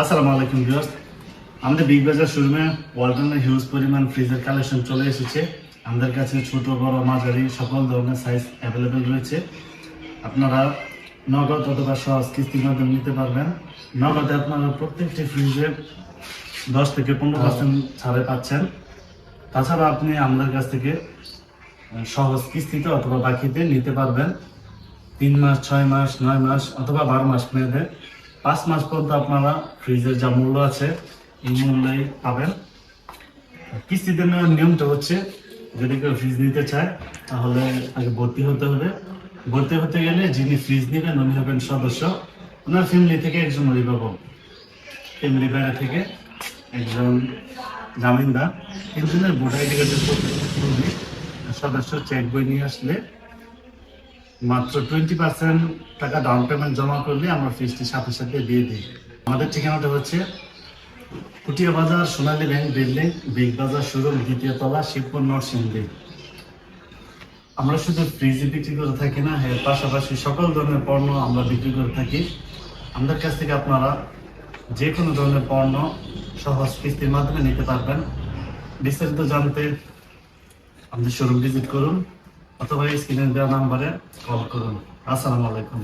আসসালামু আলাইকুম ভিউয়ার্স। আমাদের বিগ বাজার শোরুমে ওয়ালটনের হিউজ পরিমাণ ফ্রিজের কালেকশন চলে এসেছে। আমাদের কাছে ছোট, বড়, মাঝারি সকল ধরনের সাইজ অ্যাভেলেবেল রয়েছে। আপনারা নগদ অথবা সহজ কিস্তির মাধ্যমে নিতে পারবেন। নগদে আপনারা প্রত্যেকটি ফ্রিজে দশ থেকে পনেরো পার্সেন্ট ছাড়ে পাচ্ছেন। তাছাড়া আপনি আমাদের কাছ থেকে সহজ কিস্তিতে অথবা বাকিতে নিতে পারবেন। তিন মাস, ছয় মাস, নয় মাস অথবা বারো মাস মেয়াদে। পাঁচ মাস পর্যন্ত আপনারা ফ্রিজের যা মূল্য আছে, এই মূল্যেই পাবেন। কিস্তিতে নেওয়ার নিয়মটা হচ্ছে, যদি কেউ ফ্রিজ নিতে চায়, তাহলে আগে ভর্তি হতে হবে। ভর্তি হতে গেলে যিনি ফ্রিজ নেবেন, উনি হবেন সদস্য। ওনার ফ্যামিলি থেকে একজন অভিভাবক। ফ্যামিলি বাইরে থেকে একজন জামিনদার। তিনজনের ভোট আইডি কার্ডের সদস্য চেক বই নিয়ে আসলে মাত্র টোয়েন্টি পার্সেন্ট টাকা ডাউন পেমেন্ট জমা করলে আমরা ফিসটি সাথে সাথে দিয়ে দিই। আমাদের ঠিকানাটা হচ্ছে Kutia Bazar Sonali bank building big Bazar showroom দ্বিতীয় তলা, শিবপুর, নরসিংদী। আমরা শুধু ফ্রিজ বিক্রি করে থাকি না, এর পাশাপাশি সকল ধরনের পণ্য আমরা বিক্রি করে থাকি। আমাদের কাছ থেকে আপনারা যে কোনো ধরনের পণ্য সহজ কিস্তির মাধ্যমে নিতে পারবেন। বিস্তারিত জানতে আমাদের শোরুম ভিজিট করুন। অথবা স্ক্রিনে দেওয়া নাম্বারে কল করুন। আসসালামু আলাইকুম।